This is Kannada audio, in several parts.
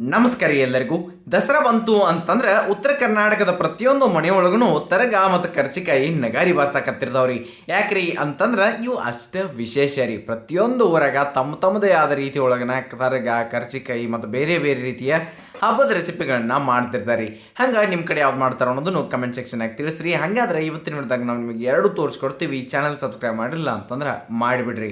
ನಮಸ್ಕಾರ ಎಲ್ಲರಿಗೂ. ದಸರಾ ಬಂತು ಅಂತಂದ್ರೆ ಉತ್ತರ ಕರ್ನಾಟಕದ ಪ್ರತಿಯೊಂದು ಮನೆಯೊಳಗೂ ತರಗ ಮತ್ತು ಕರ್ಚಿಕಾಯಿ ನಗಾರಿ ಬಾರ್ಸಾಕತ್ತಿರ್ದವ್ರಿ ಯಾಕ್ರಿ ಅಂತಂದ್ರೆ ಇವು ಅಷ್ಟ ವಿಶೇಷ ರೀ. ಪ್ರತಿಯೊಂದು ಊರಾಗ ತಮ್ಮ ತಮ್ಮದೇ ಆದ ರೀತಿ ಒಳಗನ ತರಗ, ಕರ್ಚಿಕಾಯಿ ಮತ್ತು ಬೇರೆ ಬೇರೆ ರೀತಿಯ ಹಬ್ಬದ ರೆಸಿಪಿಗಳನ್ನ ಮಾಡ್ತಿರ್ತಾರೆ. ಹಂಗೆ ನಿಮ್ಮ ಕಡೆ ಯಾವ್ದು ಮಾಡ್ತಾರೆ ಅನ್ನೋದನ್ನು ಕಮೆಂಟ್ ಸೆಕ್ಷನಾಗ ತಿಳಿಸ್ರಿ. ಹಾಗಾದ್ರೆ ಇವತ್ತಿನ ನೋಡಿದಾಗ ನಾವು ನಿಮಗೆ ಎರಡು ತೋರಿಸ್ಕೊಡ್ತೀವಿ. ಚಾನಲ್ ಸಬ್ಸ್ಕ್ರೈಬ್ ಮಾಡಿಲ್ಲ ಅಂತಂದ್ರೆ ಮಾಡಿಬಿಡ್ರಿ.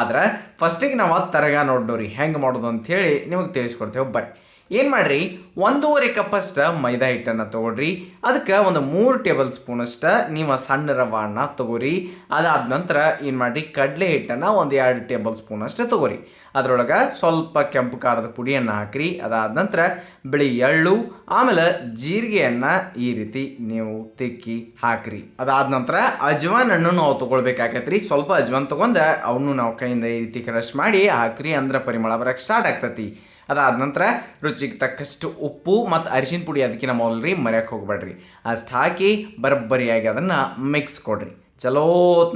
ಆದ್ರೆ ಫಸ್ಟಿಗೆ ನಾವು ತರಗ ನೋಡ್ನೋರಿ ಹೆಂಗೆ ಮಾಡೋದು ಅಂತ ಹೇಳಿ ನಿಮಗೆ ತಿಳಿಸ್ಕೊಡ್ತೇವೆ. ಬರ್ರಿ. ಏನು ಮಾಡಿರಿ? ಒಂದೂವರೆ ಕಪ್ಪಷ್ಟು ಮೈದಾ ಹಿಟ್ಟನ್ನು ತೊಗೊಳ್ರಿ. ಅದಕ್ಕೆ ಒಂದು ಮೂರು ಟೇಬಲ್ ಸ್ಪೂನಷ್ಟು ನೀವು ಸಣ್ಣ ರವಾನ ತಗೋರಿ. ಅದಾದ ನಂತರ ಏನು ಮಾಡಿರಿ? ಕಡಲೆ ಹಿಟ್ಟನ್ನು ಒಂದು ಎರಡು ಟೇಬಲ್ ಸ್ಪೂನಷ್ಟು ತಗೋರಿ. ಅದರೊಳಗೆ ಸ್ವಲ್ಪ ಕೆಂಪು ಖಾರದ ಪುಡಿಯನ್ನು ಹಾಕ್ರಿ. ಅದಾದ ನಂತರ ಬಿಳಿ ಎಳ್ಳು, ಆಮೇಲೆ ಜೀರಿಗೆಯನ್ನು ಈ ರೀತಿ ನೀವು ತಿಕ್ಕಿ ಹಾಕ್ರಿ. ಅದಾದ ನಂತರ ಅಜ್ವಾನ್ ಹಣ್ಣು ನಾವು ತೊಗೊಳ್ಬೇಕಾಗತ್ತೆ ಸ್ವಲ್ಪ ಅಜ್ವಾನ್ ತೊಗೊಂಡು ಅವನು ನಾವು ಕೈಯಿಂದ ಈ ರೀತಿ ಕ್ರಶ್ ಮಾಡಿ ಹಾಕ್ರಿ. ಅಂದ್ರೆ ಪರಿಮಳ ಬರಕ್ಕೆ ಸ್ಟಾರ್ಟ್ ಆಗ್ತತಿ. ಅದಾದ ನಂತರ ರುಚಿಗೆ ತಕ್ಕಷ್ಟು ಉಪ್ಪು ಮತ್ತು ಅರಿಶಿನ ಪುಡಿ ಅದಕ್ಕಿಂತ ಮೊದಲ್ರಿ ಮರೆಯಕ್ಕೆ ಹೋಗ್ಬೇಡ್ರಿ. ಅಷ್ಟು ಹಾಕಿ ಬರಬ್ಬರಿಯಾಗಿ ಅದನ್ನು ಮಿಕ್ಸ್ ಕೊಡ್ರಿ. ಚಲೋ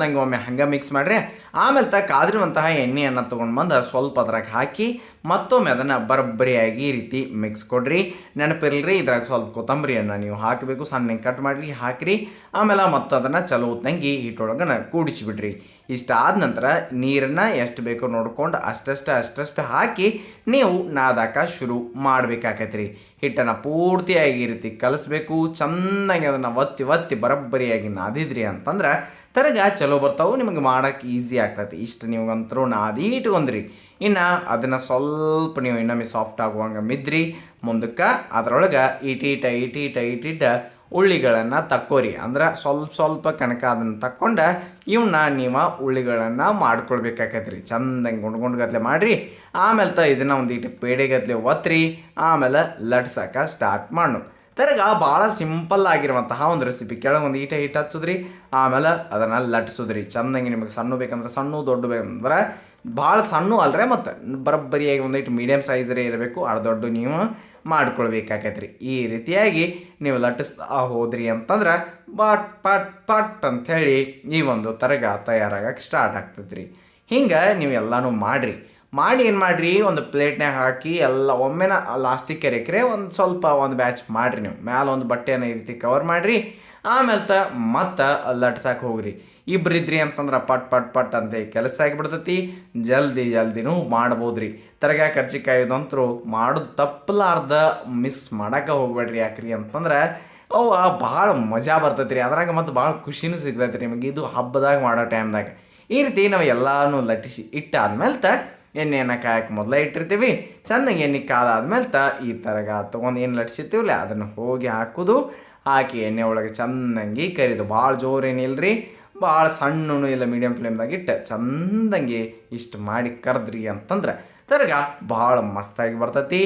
ನಂಗೆ ಒಮ್ಮೆ ಹಂಗೆ ಮಿಕ್ಸ್ ಮಾಡ್ರಿ ಆಮೇಲೆ ತ ಕಾದಿರುವಂತಹ ಎಣ್ಣೆಯನ್ನು ತೊಗೊಂಡು ಬಂದು ಸ್ವಲ್ಪ ಅದ್ರಾಗ ಹಾಕಿ ಮತ್ತೊಮ್ಮೆ ಅದನ್ನು ಬರಬ್ಬರಿಯಾಗಿ ಈ ರೀತಿ ಮಿಕ್ಸ್ ಕೊಡ್ರಿ. ನೆನಪಿರಲ್ರಿ, ಇದ್ರಾಗ ಸ್ವಲ್ಪ ಕೊತ್ತಂಬರಿಯನ್ನು ನೀವು ಹಾಕಬೇಕು. ಸಣ್ಣ ಕಟ್ ಮಾಡಿರಿ, ಹಾಕಿರಿ. ಆಮೇಲೆ ಮತ್ತು ಅದನ್ನು ಚಲೋ ತಂಗಿ ಹಿಟ್ಟೊಳಗನ ಕೂಡಿಸಿಬಿಡ್ರಿ. ಇಷ್ಟಾದ ನಂತರ ನೀರನ್ನು ಎಷ್ಟು ಬೇಕೋ ನೋಡ್ಕೊಂಡು ಅಷ್ಟಷ್ಟು ಅಷ್ಟಷ್ಟು ಹಾಕಿ ನೀವು ನಾದಾಕ ಶುರು ಮಾಡಬೇಕಾಕೈತ್ರಿ. ಹಿಟ್ಟನ್ನು ಪೂರ್ತಿಯಾಗಿ ಈ ರೀತಿ ಕಲಿಸ್ಬೇಕು. ಚೆನ್ನಾಗಿ ಅದನ್ನು ಒತ್ತಿ ಒತ್ತಿ ಬರಬ್ಬರಿಯಾಗಿ ನಾದಿದ್ರಿ ಅಂತಂದ್ರೆ ತರಗ ಚಲೋ ಬರ್ತಾವೆ, ನಿಮಗೆ ಮಾಡೋಕ್ಕೆ ಈಸಿ ಆಗ್ತೈತಿ. ಇಷ್ಟು ನಾ ನಾದಿ ಇಟ್ಕೊಂಡ್ರಿ ಇನ್ನು ಅದನ್ನು ಸ್ವಲ್ಪ ನೀವು ಇನ್ನೊಮ್ಮೆ ಸಾಫ್ಟ್ ಆಗುವಂಗೆ ಮಿದ್ರಿ, ಮುಂದಕ್ಕೆ ಅದರೊಳಗೆ ಇಟೀಟ ಇಟೀಟ ಇಟೀಟ ಉಳ್ಳಿಗಳನ್ನು ತಕ್ಕೋರಿ. ಅಂದ್ರೆ ಸ್ವಲ್ಪ ಸ್ವಲ್ಪ ಕಣಕ ಅದನ್ನು ತಕ್ಕೊಂಡು ಇವನ್ನ ನೀವು ಉಳ್ಳಿಗಳನ್ನು ಮಾಡ್ಕೊಳ್ಬೇಕಾಕೈತ್ರಿ. ಚಂದಂಗೆ ಗುಂಡ್ಗುಂಡ್ಗತ್ಲೆ ಮಾಡಿರಿ. ಆಮೇಲೆ ತ ಇದನ್ನು ಒಂದು ಇಟ್ಟು ಪೇಡೆಗತ್ಲೆ ಒತ್ತ್ರಿ ಆಮೇಲೆ ಲಟ್ಸಕ್ಕೆ ಸ್ಟಾರ್ಟ್ ಮಾಡು. ತರಗ ಭಾಳ ಸಿಂಪಲ್ ಆಗಿರುವಂತಹ ಒಂದು ರೆಸಿಪಿ ಕೆಳಗೆ ಒಂದು ಈಟ ಹಿಟ್ಟು ಹಚ್ಚುದ್ರಿ, ಆಮೇಲೆ ಅದನ್ನು ಲಟ್ಸುದ್ರಿ. ಚಂದಂಗೆ ನಿಮಗೆ ಸಣ್ಣ ಬೇಕಂದ್ರೆ ಸಣ್ಣ, ದೊಡ್ಡ ಬೇಕಂದ್ರೆ ಭಾಳ ಸಣ್ಣ ಅಲ್ರಿ ಮತ್ತು ಬರೋಬ್ಬರಿಯಾಗಿ ಒಂದಿಟ್ಟು ಮೀಡಿಯಮ್ ಸೈಜರೇ ಇರಬೇಕು ದೊಡ್ಡ ನೀವು ಮಾಡ್ಕೊಳ್ಬೇಕಾಕೈತ್ರಿ. ಈ ರೀತಿಯಾಗಿ ನೀವು ಲಟ್ಟಿಸ್ತಾ ಹೋದ್ರಿ ಅಂತಂದ್ರೆ ಪಟ್ ಪಟ್ ಪಟ್ ಅಂಥೇಳಿ ಈ ಒಂದು ತರಗ ತಯಾರಾಗಕ್ಕೆ ಸ್ಟಾರ್ಟ್ ಆಗ್ತೈತ್ರಿ ಹಿಂಗೆ ನೀವು ಎಲ್ಲನೂ ಮಾಡಿರಿ. ಮಾಡಿ ಏನು ಮಾಡಿರಿ, ಒಂದು ಪ್ಲೇಟ್ನಾಗ ಹಾಕಿ ಎಲ್ಲ ಒಮ್ಮೆನ ಲಾಸ್ಟಿಗೆ ಕೆರೆಕ್ರೆ ಒಂದು ಸ್ವಲ್ಪ ಒಂದು ಬ್ಯಾಚ್ ಮಾಡಿರಿ ನೀವು. ಮ್ಯಾಲೆ ಒಂದು ಬಟ್ಟೆನ ಈ ರೀತಿ ಕವರ್ ಮಾಡಿರಿ, ಆಮೇಲೆ ತ ಮತ್ತೆ ಲಟ್ಸಕ್ಕೆ ಹೋಗ್ರಿ. ಇಬ್ರಿದ್ರಿ ಅಂತಂದ್ರೆ ಪಟ್ ಪಟ್ ಪಟ್ ಅಂತ ಕೆಲಸ ಆಗಿಬಿಡ್ತೈತಿ. ಜಲ್ದಿ, ಜಲ್ದಿನೂ ಮಾಡ್ಬೋದ್ರಿ. ತರಗ ಕರ್ಚಿಕಾಯ್ದಂತರೂ ಮಾಡೋದು ತಪ್ಪಲಾರ್ದ ಮಿಸ್ ಮಾಡಕ್ಕೆ ಹೋಗ್ಬೇಡ್ರಿ ಯಾಕ್ರಿ ಅಂತಂದ್ರೆ ಅವು ಭಾಳ ಮಜಾ ಬರ್ತೈತ್ರಿ. ರೀ ಅದ್ರಾಗ ಮತ್ತು ಭಾಳ ಖುಷಿನೂ ಸಿಗ್ತೈತೆ ರೀ ನಿಮಗೆ. ಇದು ಹಬ್ಬದಾಗ ಮಾಡೋ ಟೈಮ್ದಾಗ ಈ ರೀತಿ ನಾವು ಎಲ್ಲನೂ ಲಟ್ಟಿಸಿ ಇಟ್ಟಾದ್ಮೇಲೆ ತ ಎಣ್ಣೆಯನ್ನು ಕಾಯಕ್ಕೆ ಮೊದಲೇ ಇಟ್ಟಿರ್ತೀವಿ. ಚೆನ್ನಾಗಿ ಎಣ್ಣೆ ಕಾದಾದ್ಮೇಲೆ ತ ಈ ಥರಗ ತೊಗೊಂಡು ಏನು ಲಟ್ಸಿರ್ತೀವಲ್ಲ, ಅದನ್ನು ಹೋಗಿ ಹಾಕೋದು. ಹಾಕಿ ಎಣ್ಣೆ ಒಳಗೆ ಚೆನ್ನಾಗಿ ಕರಿದು. ಭಾಳ ರೀ ಭಾಳ ಸಣ್ಣನು ಇಲ್ಲ ಮೀಡಿಯಮ್ ಫ್ಲೇಮ್ದಾಗ ಇಟ್ಟು ಚಂದಂಗೆ ಇಷ್ಟು ಮಾಡಿ ಕರೆದ್ರಿ ಅಂತಂದ್ರೆ ತರಗ ಭಾಳ ಮಸ್ತಾಗಿ ಬರ್ತೈತಿ.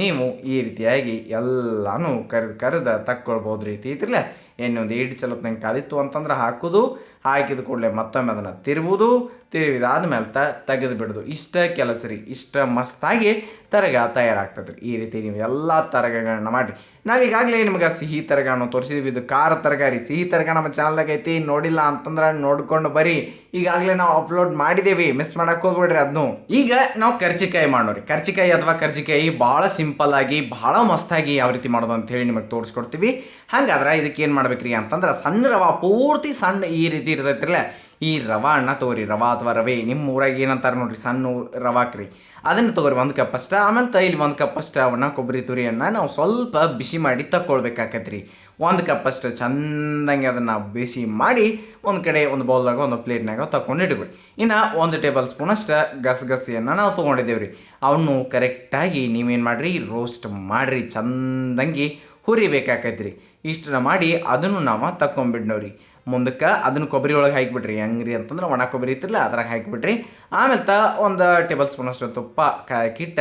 ನೀವು ಈ ರೀತಿಯಾಗಿ ಎಲ್ಲನೂ ಕರೆದು ಕರೆದು ತಕ್ಕೊಳ್ಬೋದು ರೀತಿ ಇದ್ರಲ್ಲ ಇನ್ನೊಂದು ಏಟು ಚಲೋತ್ ಕಾದಿತ್ತು ಅಂತಂದ್ರೆ ಹಾಕೋದು. ಹಾಕಿದ ಕೂಡಲೇ ಮತ್ತೊಮ್ಮೆ ಅದನ್ನು ತಿರುವುದು. ತಿರುವಿದಾದ ಮೇಲೆ ತ, ತೆಗೆದು ಬಿಡೋದು. ಇಷ್ಟ ಕೆಲಸ ರೀ, ಇಷ್ಟ ಮಸ್ತಾಗಿ ತರಗ ತಯಾರಾಗ್ತದೆ ರೀ ಈ ರೀತಿ ನೀವು ಎಲ್ಲ ತರಗಗಳನ್ನ ಮಾಡಿರಿ ನಾವೀಗಾಗಲೇ ನಿಮ್ಗೆ ಸಿಹಿ ತರಗನ ತೋರಿಸಿದ್ವಿ. ಇದು ಖಾರ ತರಕಾರಿ ಸಿಹಿ ತರಗ ನಮ್ಮ ಚಾನಲ್ದಾಗ ಐತಿ. ನೋಡಿಲ್ಲ ಅಂತಂದ್ರೆ ನೋಡ್ಕೊಂಡು ಬರೀ. ಈಗಾಗಲೇ ನಾವು ಅಪ್ಲೋಡ್ ಮಾಡಿದ್ದೀವಿ ಮಿಸ್ ಮಾಡಕ್ಕೆ ಹೋಗ್ಬೇಡ್ರಿ ಅದನ್ನು ಈಗ ನಾವು ಕರ್ಜಿಕಾಯಿ ಮಾಡೋರಿ. ಕರ್ಜಿಕಾಯಿ ಅಥವಾ ಕರ್ಜಿಕಾಯಿ ಭಾಳ ಸಿಂಪಲ್ ಆಗಿ ಭಾಳ ಮಸ್ತಾಗಿ ಯಾವ ರೀತಿ ಮಾಡೋದು ಅಂತ ಹೇಳಿ ನಿಮಗೆ ತೋರಿಸ್ಕೊಡ್ತೀವಿ. ಹಾಗಾದ್ರೆ ಇದಕ್ಕೆ ಏನು ಮಾಡ್ಬೇಕ್ರಿ ಅಂತಂದ್ರೆ ಸಣ್ಣ ರವ ಪೂರ್ತಿ ಸಣ್ಣ ಈ ರೀತಿ ಇರ್ತೈತಿರಲ್ಲ ಈ ರವ ಅಣ್ಣ ತಗೋರಿ ರವ ಅಥವಾ ರವೆ ನಿಮ್ಮ ಊರಾಗ ಏನಂತಾರೆ ನೋಡ್ರಿ, ಸಣ್ಣ ರವಾಕ್ರಿ. ಅದನ್ನು ತೊಗೊರಿ ಒಂದು ಕಪ್ ಅಷ್ಟ, ಆಮೇಲೆ ತೈಲಿ ಒಂದು ಕಪ್ ಅಷ್ಟ ಅವನ್ನ ಕೊಬ್ಬರಿ ತುರಿಯನ್ನು ನಾವು ಸ್ವಲ್ಪ ಬಿಸಿ ಮಾಡಿ ತಕ್ಕೊಳ್ಬೇಕಾಕತ್ರಿ. ಒಂದು ಕಪ್ ಅಷ್ಟು ಚಂದಂಗೆ ಅದನ್ನು ಬಿಸಿ ಮಾಡಿ ಒಂದು ಕಡೆ ಒಂದು ಬೌಲ್ದಾಗ ಒಂದು ಪ್ಲೇಟ್ನಾಗ ತಗೊಂಡು ಇಟ್ಕೊಡಿ ಇನ್ನು ಒಂದು ಟೇಬಲ್ ಸ್ಪೂನ್ ಅಷ್ಟು ಗಸಗಸಿಯನ್ನು ನಾವು ತೊಗೊಂಡಿದ್ದೇವೆ ರೀ ಅವನು ಕರೆಕ್ಟಾಗಿ ನೀವೇನು ಮಾಡಿರಿ, ರೋಸ್ಟ್ ಮಾಡಿರಿ, ಚಂದಂಗಿ ಹುರಿಬೇಕಾಕೈತ್ರಿ. ಇಷ್ಟನ್ನ ಮಾಡಿ ಅದನ್ನು ನಾವು ತಕೊಂಬಿಡ್ನವ್ರಿ ಮುಂದಕ್ಕೆ ಅದನ್ನು ಕೊಬ್ಬರಿ ಒಳಗೆ ಹಾಕಿಬಿಡ್ರಿ. ಹೆಂಗ್ರಿ ಅಂತಂದ್ರೆ ಒಣ ಕೊಬ್ಬರಿ ಇತ್ತಿಲ್ಲ ಅದ್ರಾಗ ಹಾಕಿಬಿಡ್ರಿ. ಆಮೇಲೆ ತ ಒಂದು ಟೇಬಲ್ ಸ್ಪೂನ್ ಅಷ್ಟು ತುಪ್ಪ ಕಿಟ್ಟ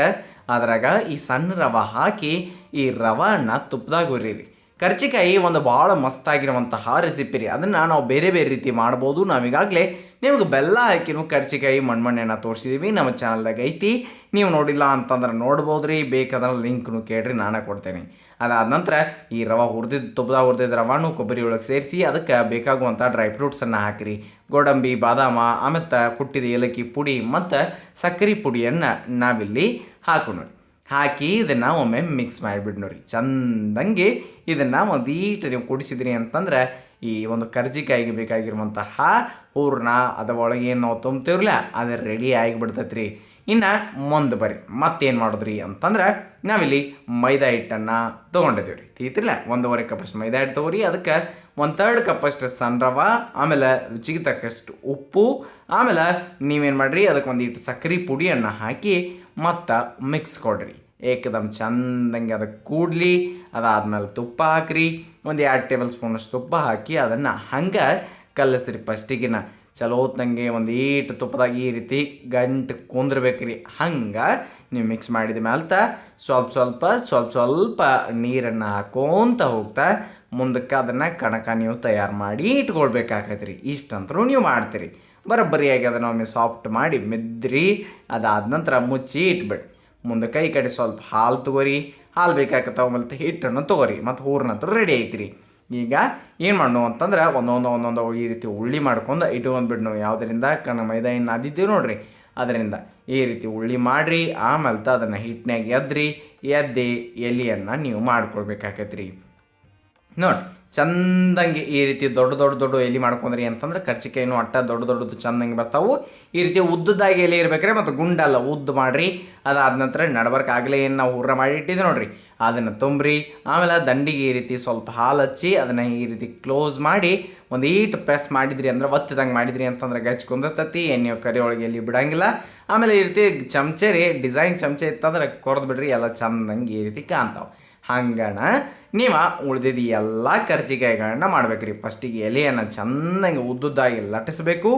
ಅದ್ರಾಗ ಈ ಸಣ್ಣ ರವೆ ಹಾಕಿ ಈ ರವಾನ ತುಪ್ಪದಾಗ ಹುರಿರಿ. ಕರ್ಚಿಕಾಯಿ ಒಂದು ಭಾಳ ಮಸ್ತಾಗಿರುವಂತಹ ರೆಸಿಪಿ ರೀ. ಅದನ್ನು ನಾವು ಬೇರೆ ಬೇರೆ ರೀತಿ ಮಾಡ್ಬೋದು. ನಾವೀಗಾಗಲೇ ನಿಮ್ಗೆ ಬೆಲ್ಲ ಹಾಕಿನೂ ಕರ್ಚಿಕಾಯಿ ಮಣ್ಮಣ್ಣೆನ ತೋರಿಸಿದ್ದೀವಿ ನಮ್ಮ ಚಾನಲ್ದಾಗ ಐತಿ. ನೀವು ನೋಡಿಲ್ಲ ಅಂತಂದ್ರೆ ನೋಡ್ಬೋದು ರೀ ಬೇಕಾದ್ರೆ ಲಿಂಕ್ನು ಕೇಳ್ರಿ, ನಾನೇ ಕೊಡ್ತೇನೆ. ಅದಾದ ನಂತರ ಈ ರವೆ ಹುರಿದಿದ್ದು ತುಪ್ಪದ ಹುರಿದಿದ್ದ ರವಾನು ಕೊಬ್ಬರಿ ಒಳಗೆ ಸೇರಿಸಿ ಅದಕ್ಕೆ ಬೇಕಾಗುವಂಥ ಡ್ರೈ ಫ್ರೂಟ್ಸನ್ನು ಹಾಕಿರಿ. ಗೋಡಂಬಿ, ಬಾದಾಮ, ಆಮೇಲೆ ಕುಟ್ಟಿದ ಏಲಕ್ಕಿ ಪುಡಿ ಮತ್ತು ಸಕ್ಕರೆ ಪುಡಿಯನ್ನು ನಾವಿಲ್ಲಿ ಹಾಕೋಣ. ಹಾಕಿ ಇದನ್ನು ಒಮ್ಮೆ ಮಿಕ್ಸ್ ಮಾಡಿಬಿಡಿ ನೋಡ್ರಿ. ಚಂದಂಗೆ ಇದನ್ನು ಒಂದೀಟು ನೀವು ಕುಡಿಸಿದ್ರಿ ಅಂತಂದ್ರೆ ಈ ಒಂದು ಕರ್ಜಿಕಾಯಿಗೆ ಬೇಕಾಗಿರುವಂತಹ ಹೂರ್ಣ ಅದರ ಒಳಗೆ ಏನು ನಾವು ತುಂಬ್ತೀವ್ರಲ್ಲ, ಅದು ರೆಡಿ ಆಗಿಬಿಡ್ತೈತೆ ರೀ ಇನ್ನು ಮುಂದೆ ಬರ್ರಿ. ಮತ್ತೇನು ಮಾಡಿದ್ರಿ ಅಂತಂದ್ರೆ ನಾವಿಲ್ಲಿ ಮೈದಾ ಹಿಟ್ಟನ್ನು ತೊಗೊಂಡಿದ್ದೀವಿ ರೀ ತೀತಿರ್ಲ ಒಂದೂವರೆ ಕಪ್ಪಷ್ಟು ಮೈದಾ ಹಿಟ್ಟು ತೊಗೊರಿ. ಅದಕ್ಕೆ ಒಂದು ತರ್ಡ್ ಕಪ್ಪಷ್ಟು ಸಣ್ಣ ರವಾ, ಆಮೇಲೆ ರುಚಿಗೆ ತಕ್ಕಷ್ಟು ಉಪ್ಪು, ಆಮೇಲೆ ನೀವೇನು ಮಾಡಿರಿ ಅದಕ್ಕೆ ಒಂದು ಹಿಟ್ಟು ಸಕ್ಕರೆ ಪುಡಿಯನ್ನು ಹಾಕಿ ಮತ್ತು ಮಿಕ್ಸ್ ಕೊಡ್ರಿ. ಏಕದಮ್ ಚಂದಂಗೆ ಅದಕ್ಕೆ ಕೂಡಲಿ, ಅದಾದ್ಮೇಲೆ ತುಪ್ಪ ಹಾಕ್ರಿ. ಒಂದು ಎರಡು ಟೇಬಲ್ ಸ್ಪೂನಷ್ಟು ತುಪ್ಪ ಹಾಕಿ ಅದನ್ನು ಹಂಗೆ ಕಲಸ್ರಿ. ಫಸ್ಟಿಗಿನ ಚಲೋ ತಂಗೆ ಒಂದು ಈಟು ತುಪ್ಪದಾಗ ಈ ರೀತಿ ಗಂಟು ಕುಂದ್ರಬೇಕ್ರಿ. ಹಂಗೆ ನೀವು ಮಿಕ್ಸ್ ಮಾಡಿದ ಮೇಲೆ ಸ್ವಲ್ಪ ಸ್ವಲ್ಪ ಸ್ವಲ್ಪ ಸ್ವಲ್ಪ ನೀರನ್ನು ಹಾಕೋಂತ ಹೋಗ್ತಾ ಮುಂದಕ್ಕೆ ಅದನ್ನು ಕಣಕ ನೀವು ತಯಾರು ಮಾಡಿ ಇಟ್ಕೊಳ್ಬೇಕಾಗತ್ತೆ ರೀ ಇಷ್ಟಂತರೂ ನೀವು ಮಾಡ್ತೀರಿ. ಬರೋಬ್ಬರಿಯಾಗಿ ಅದನ್ನು ಒಮ್ಮೆ ಸಾಫ್ಟ್ ಮಾಡಿ ಮೆದ್ರಿ, ಅದಾದ ನಂತರ ಮುಚ್ಚಿ ಇಟ್ಬಿಡಿ. ಮುಂದೆ ಕೈ ಕಡೆ ಸ್ವಲ್ಪ ಹಾಲು ತಗೋರಿ. ಹಾಲು ಬೇಕಾಗತ್ತೆ ಮತ್ತು ಹಿಟ್ಟನ್ನು ತಗೋರಿ. ಮತ್ತು ಹೂರ್ನಂತೂ ರೆಡಿ ಐತ್ರಿ. ಈಗ ಏನು ಮಾಡೋ ಅಂತಂದ್ರೆ ಒಂದೊಂದು ಒಂದೊಂದು ಈ ರೀತಿ ಉಳ್ಳಿ ಮಾಡ್ಕೊಂಡು ಇಟ್ಕೊಂಡ್ಬಿಡ್ ನಾವು. ಯಾವುದರಿಂದ? ಕಣ ಮೈದಾ ಏನು ಅದಿದ್ದೀವಿ ನೋಡ್ರಿ. ಅದರಿಂದ ಈ ರೀತಿ ಉಳ್ಳಿ ಮಾಡಿರಿ. ಆಮೇಲೆ ಅದನ್ನು ಹಿಟ್ಟಿನಾಗ ಎದ್ರಿ. ಎದ್ದಿ ಎಲೆಯನ್ನು ನೀವು ಮಾಡ್ಕೊಳ್ಬೇಕಾಕೈತ್ರಿ. ನೋಡಿ ಚಂದಂಗೆ ಈ ರೀತಿ ದೊಡ್ಡ ದೊಡ್ಡ ದೊಡ್ಡ ಎಲೆ ಮಾಡ್ಕೊಂಡ್ರಿ ಅಂತಂದ್ರೆ ಕರ್ಚಿಕಾಯಿನೂ ಅಟ್ಟ ದೊಡ್ಡ ದೊಡ್ಡದು ಚಂದಂಗೆ ಬರ್ತಾವೆ. ಈ ರೀತಿ ಉದ್ದದಾಗಿ ಎಲೆ ಇರ್ಬೇಕ್ರೆ ಮತ್ತು ಗುಂಡಲ್ಲ ಉದ್ದು ಮಾಡಿರಿ. ಅದಾದ ನಂತರ ನಡ್ಬರ್ಕ್ ಆಗಲೇ ಏನು ನಾವು ಹುರ್ರ ಮಾಡಿ ಇಟ್ಟಿದ್ದೆ ನೋಡ್ರಿ. ಅದನ್ನು ತುಂಬ್ರಿ. ಆಮೇಲೆ ದಂಡಿಗೆ ಈ ರೀತಿ ಸ್ವಲ್ಪ ಹಾಲು ಹಚ್ಚಿ ಅದನ್ನು ಈ ರೀತಿ ಕ್ಲೋಸ್ ಮಾಡಿ ಒಂದು ಈಟ್ ಪ್ರೆಸ್ ಮಾಡಿದ್ರಿ ಅಂದ್ರೆ ಒತ್ತಿದಂಗೆ ಮಾಡಿದ್ರಿ ಅಂತಂದ್ರೆ ಗಚ್ಚಿ ಕುಂದಿರ್ತತಿ. ಎಣ್ಣೆ ಕರಿ ಒಳಗೆ ಎಲ್ಲಿ ಬಿಡಂಗಿಲ್ಲ. ಆಮೇಲೆ ಈ ರೀತಿ ಚಮಚೆ ರೀ, ಡಿಸೈನ್ ಚಮಚೆ ಇತ್ತಂದ್ರೆ ಕೊರ್ದು ಬಿಡ್ರಿ, ಎಲ್ಲ ಚಂದಂಗೆ ಈ ರೀತಿ ಕಾಣ್ತಾವೆ. ಹಂಗಣ. ನೀವು ಉಳಿದಿದ್ದ ಎಲ್ಲ ಕರ್ಜಿಕಾಯಿಗಳನ್ನ ಮಾಡ್ಬೇಕ್ರಿ. ಫಸ್ಟಿಗೆ ಎಲೆಯನ್ನು ಚೆನ್ನಾಗಿ ಉದ್ದುದ್ದಾಗಿ ಲಟ್ಟಿಸ್ಬೇಕು.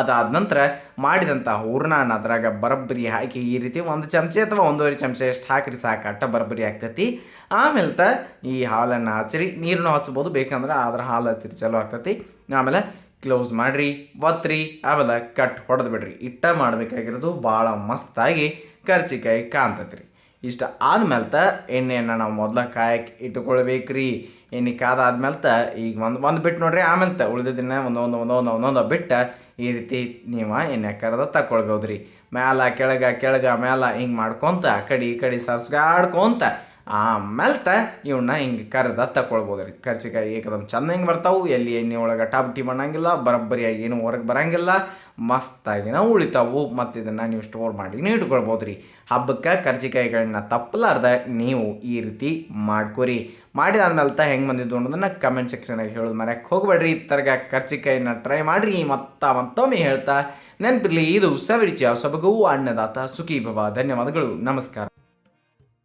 ಅದಾದ ನಂತರ ಮಾಡಿದಂಥ ಹೂರ್ಣನ ಅದ್ರಾಗ ಬರಬ್ಬರಿ ಹಾಕಿ ಈ ರೀತಿ ಒಂದು ಚಮಚೆ ಅಥವಾ ಒಂದೂವರೆ ಚಮಚ ಎಷ್ಟು ಹಾಕಿರಿ ಸಾಕು. ಅಟ್ಟ ಬರಬ್ಬರಿ ಆಗ್ತೈತಿ. ಆಮೇಲೆ ತ ಈ ಹಾಲನ್ನು ಹಚ್ಚಿರಿ ನೀರನ್ನು ಹಚ್ಬೋದು. ಬೇಕಂದ್ರೆ ಆದ್ರೆ ಹಾಲು ಹಚ್ಚಿರಿ ಚಲೋ ಆಗ್ತೈತಿ. ಆಮೇಲೆ ಕ್ಲೋಸ್ ಮಾಡಿರಿ ಒತ್ತಿರಿ ಆಮೇಲೆ ಕಟ್ ಹೊಡೆದು ಬಿಡ್ರಿ. ಇಟ್ಟ ಮಾಡಬೇಕಾಗಿರೋದು ಭಾಳ ಮಸ್ತಾಗಿ ಕರ್ಜಿಕಾಯಿ ಕಾಣ್ತೈತಿ ರೀ ಇಷ್ಟ ಆದ್ಮೇಲೆ ಎಣ್ಣೆಯನ್ನು ನಾವು ಮೊದಲ ಕಾಯಕ್ಕೆ ಇಟ್ಕೊಳ್ಬೇಕ್ರಿ ಎಣ್ಣೆ ಕಾದಾದ್ಮೇಲೆ ಈಗ ಒಂದು ಒಂದು ಬಿಟ್ಟು ನೋಡ್ರಿ ಆಮೇಲೆ ಉಳಿದಿದ್ದನ್ನ ಒಂದೊಂದು ಒಂದೊಂದು ಒಂದೊಂದು ಬಿಟ್ಟು ಈ ರೀತಿ ನೀವು ಎಣ್ಣೆ ಕರೆದ ತಗೊಳ್ಬೋದು ರೀ ಮ್ಯಾಲ ಕೆಳಗೆ ಕೆಳಗೆ ಮ್ಯಾಲ ಹಿಂಗೆ ಮಾಡ್ಕೊತ ಆ ಕಡೆ ಈ ಕಡೆ ಸರ್ಸ್ಗಾಡ್ಕೊಂತ ಆಮೇಲೆ ಇವನ್ನ ಹಿಂಗೆ ಕರೆದ ತಗೊಳ್ಬೋದು ರೀ. ಕರ್ಚಿಕಾಯಿ ಏಕದಮ್ ಚಂದ ಹಿಂಗೆ ಬರ್ತಾವು, ಎಲ್ಲಿ ಎಣ್ಣೆ ಒಳಗೆ ಟಾಪ್ಟಿ ಬಣ್ಣಂಗಿಲ್ಲ, ಬರೋಬ್ಬರಿಯಾಗಿ ಏನು ಹೊರಗೆ ಬರಂಗಿಲ್ಲ ಮಸ್ತಾಗಿನ ಉಳಿತಾವು. ಮತ್ತು ಇದನ್ನು ನೀವು ಸ್ಟೋರ್ ಮಾಡಿ ಇಟ್ಕೊಳ್ಬೋದು ರೀ. ಹಬ್ಬಕ್ಕೆ ಕರ್ಜಿಕಾಯಿಗಳನ್ನ ತಪ್ಪಲಾರ್ದ ನೀವು ಈ ರೀತಿ ಮಾಡ್ಕೊರಿ. ಮಾಡಿದಾದ್ಮೇಲೆ ಹೆಂಗೆ ಬಂದಿದ್ದು ಅನ್ನೋದನ್ನು ಕಮೆಂಟ್ ಸೆಕ್ಷನಾಗ ಹೇಳೋದು ಮರ್ಯಾಕೆ ಹೋಗಬೇಡ್ರಿ. ಈ ಥರಗ ಕರ್ಜಿಕಾಯಿನ ಟ್ರೈ ಮಾಡಿರಿ. ಮತ್ತ ಮತ್ತೊಮ್ಮೆ ಹೇಳ್ತಾ ನೆನಪಿರಲಿ, ಇದು ಸವಿರುಚಿಯ ಸೊಬಗು, ಅನ್ನದಾತ ಸುಖಿ ಭವ ಧನ್ಯವಾದಗಳು. ನಮಸ್ಕಾರ.